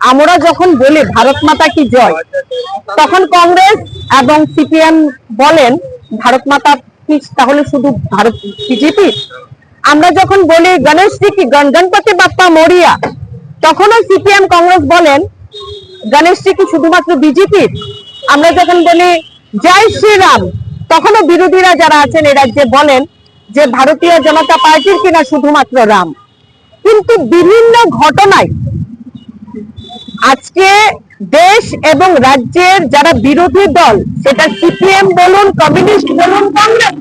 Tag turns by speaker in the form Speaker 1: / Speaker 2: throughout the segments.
Speaker 1: আমরা যখন বলি ভারত মাতা কি জয়, তখন কংগ্রেস এবং সিপিএম বলেন ভারত মাতা কি, তাহলে শুধু ভারত বিজেপি? আমরা যখন বলি গণেশজি কি গণ- গণপতি বাপ্পা মরিয়া, তখনও সিপিএম কংগ্রেস বলেন গণেশজি কি শুধুমাত্র বিজেপির আমরা যখন বলি জয় শ্রীরাম, তখনও বিরোধীরা যারা আছেন এই রাজ্যে বলেন যে ভারতীয় জনতা পার্টির কিনা শুধুমাত্র রাম। কিন্তু বিভিন্ন ঘটনায় আজকে দেশ এবং রাজ্যের যারা বিরোধী দল, সেটা সিপিএম বলুন, কমিউনিস্ট বলুন, কংগ্রেস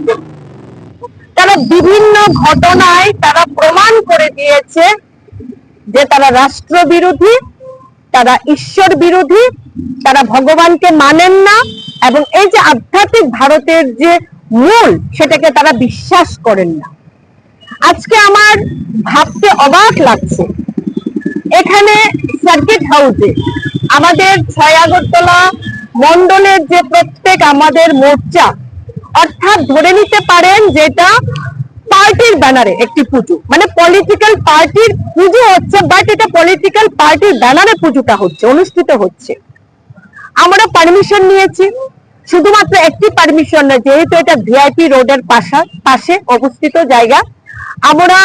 Speaker 1: তারা বিভিন্ন ঘটনায় তারা প্রমাণ করে দিয়েছে যে তারা রাষ্ট্র বিরোধী তারা ঈশ্বর বিরোধী, তারা ভগবানকে মানেন না, এবং এই যে আধ্যাত্মিক ভারতের যে মূল, সেটাকে তারা বিশ্বাস করেন না। আজকে আমার ভাবতে অবাক লাগছে এখানে সার্কিট হাউসে আমাদের ছয় আগরতলা মন্ডলের যে প্রত্যেক আমাদের মোর্চা, অর্থাৎ ধরে নিতে পারেন যেটা পার্টির ব্যানারে একটি পুজো। মানে পলিটিক্যাল পার্টির পুজো হচ্ছে বাট এটা পলিটিক্যাল পার্টির ব্যানারে পুজোটা হচ্ছে, অনুষ্ঠিত হচ্ছে। আমরা পারমিশন নিয়েছি। শুধুমাত্র একটি পারমিশন না, যেহেতু এটা ভিআইপি রোডের পাশা পাশে অবস্থিত জায়গা আমরা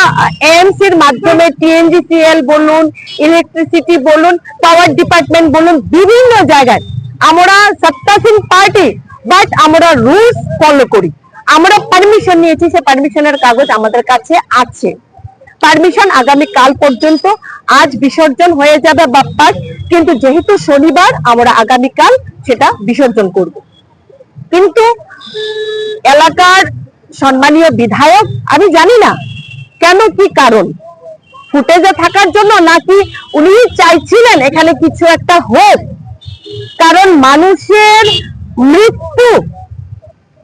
Speaker 1: এএমসি এর মাধ্যমে টিএনজিসিএল বলুন ইলেকট্রিসিটি বলুন পাওয়ার ডিপার্টমেন্ট বলুন, বিভিন্ন জায়গায় আমরা সত্তাসীন পার্টি বাট আমরা রুলস ফলো করি। আমরা পারমিশন নিয়েছি, সে পারমিশনের কাগজ আমাদের কাছে আছে। পারমিশন আগামী কাল পর্যন্ত আজ বিসর্জন হয়ে যাবে বাপ্পার, কিন্তু যেহেতু শনিবার, আমরা আগামীকাল সেটা বিসর্জন করব। কিন্তু এলাকার সম্মানীয় বিধায়ক, আমি জানি না কেন কি কারণ? ফুটেজে থাকার জন্য নাকি উনি চাইছিলেন এখানে কিছু একটা হোক? কারণ মানুষের মৃত্যু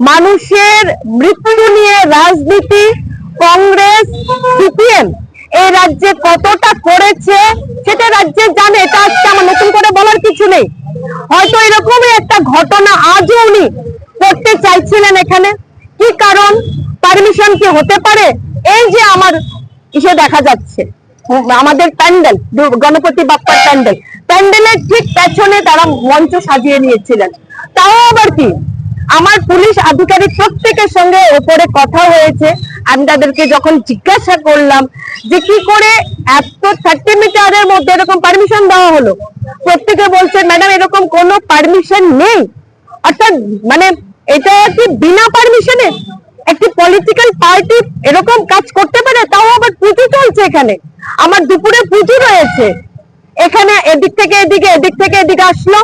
Speaker 1: মানুষের মৃত্যু নিয়ে রাজনীতি, কংগ্রেস, সিপিএম, এই রাজ্যে কতটা করেছে সেটা রাজ্যে জানে, এটা আজকে আমার নতুন করে বলার কিছু নেই। হয়তো এরকমই একটা ঘটনা আজও উনি করতে চাইছিলেন এখানে। কি কারণ? পারমিশন কি হতে পারে? এই যে আমার ইসে দেখা যাচ্ছে, আমাদের প্যান্ডেল গণপতি বাপ্পার প্যান্ডেল। প্যান্ডেলের ঠিক পেছনে তারা মঞ্চ সাজিয়ে নিয়েছিলেন। তাও আবার কি? আমার পুলিশ আধিকারিক প্রত্যেকের সঙ্গে ওপরে কথা হয়েছে। আমি তাদেরকে যখন জিজ্ঞাসা করলাম যে কি করে এত থার্টি মিটারের মধ্যে এরকম পারমিশন দেওয়া হলো? প্রত্যেকে বলছে, ম্যাডাম, এরকম কোনো পারমিশন নেই। অর্থাৎ মানে এটা কি বিনা পারমিশনে একটি পলিটিক্যাল পার্টি এরকম এখানে। আমার দুপুরে পুজো রয়েছে। এখানে এদিক থেকে এদিকে, এদিক থেকে এদিকে আসলো।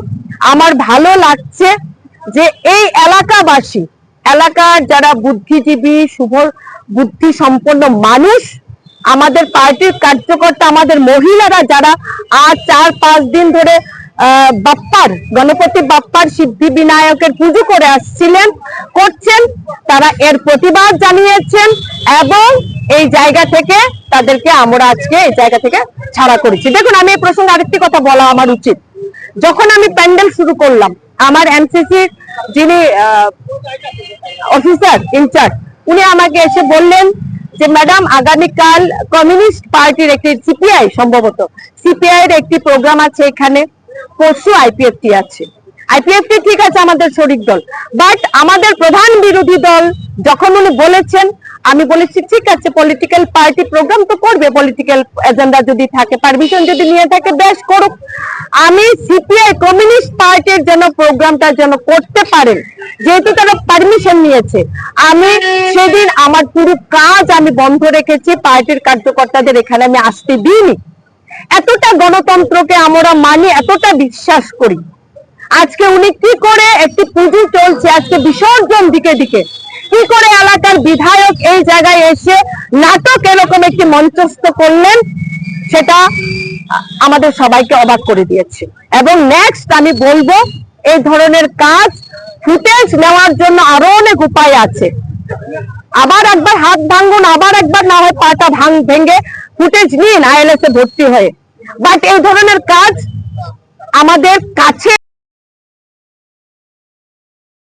Speaker 1: আমার ভালো লাগছে যে এই এলাকাবাসী, এলাকার যারা বুদ্ধিজীবী, শুভ বুদ্ধি সম্পন্ন মানুষ, আমাদের পার্টির কার্যকর্তা, আমাদের মহিলারা যারা আজ চার পাঁচ দিন ধরে বাপ্পার, গণপতি বাপ্পার সিদ্ধি বিনায়কের পুজো করে আসছিলেন, করছেন। তারা এর প্রতিবাদ জানিয়েছেন এবং এই জায়গা থেকে তাদেরকে আমরা আজকে এই জায়গা থেকে ছাড়া করেছি। দেখুন, আমি এই প্রসঙ্গে আরেকটি কথা বলা আমার উচিত। যখন আমি প্যান্ডেল শুরু করলাম, আমার এনসিসি যিনি অফিসার ইনচার্জ উনি আমাকে এসে বললেন যে ম্যাডাম আগামীকাল কমিউনিস্ট পার্টির একটি সিপিআই সম্ভবত। সিপিআই এর একটি প্রোগ্রাম আছে এখানে। পরশু আইপিএফটি আছে। আইপিএফটি ঠিক আছে আমাদের শরিক দল বাট আমাদের প্রধান বিরোধী দল যখন উনি বলেছেন, আমি বলেছি, ঠিক আছে পলিটিক্যাল পার্টি প্রোগ্রাম তো করবে পলিটিক্যাল এজেন্ডা যদি থাকে পারমিশন যদি নিয়ে থাকে, বেশ করুক। আমি সিপিআই কমিউনিস্ট পার্টির যেন প্রোগ্রামটা যেন করতে পারেন, যেহেতু তারা পারমিশন নিয়েছে, আমি সেদিন আমার পুরো কাজ আমি বন্ধ রেখেছি পার্টির কার্যকর্তাদের এখানে আমি আসতে দিইনি। এতটা গণতন্ত্রকে আমরা মানি, এতটা বিশ্বাস করি। আজকে উনি কি করে একটি পুজো চলছে, আজকে বিসর্জন দিকে দিকে। কি করে এলাকার বিধায়ক এই জায়গায় এসে নাটক এরকম একটি মঞ্চস্থ করলেন, সেটা আমাদের সবাইকে অবাক করে দিয়েছে। এবং নেক্সট আমি বলব, এই ধরনের কাজ ফুটেজ নেওয়ার জন্য আরও অনেক উপায় আছে। আবার একবার হাত ভাঙ্গুন আবার একবার না হয় পাটা ভাঙ, ভেঙে ফুটেজ নিন আইএলএস এ ভর্তি হয়ে। বাট এই ধরনের কাজ আমাদের কাছে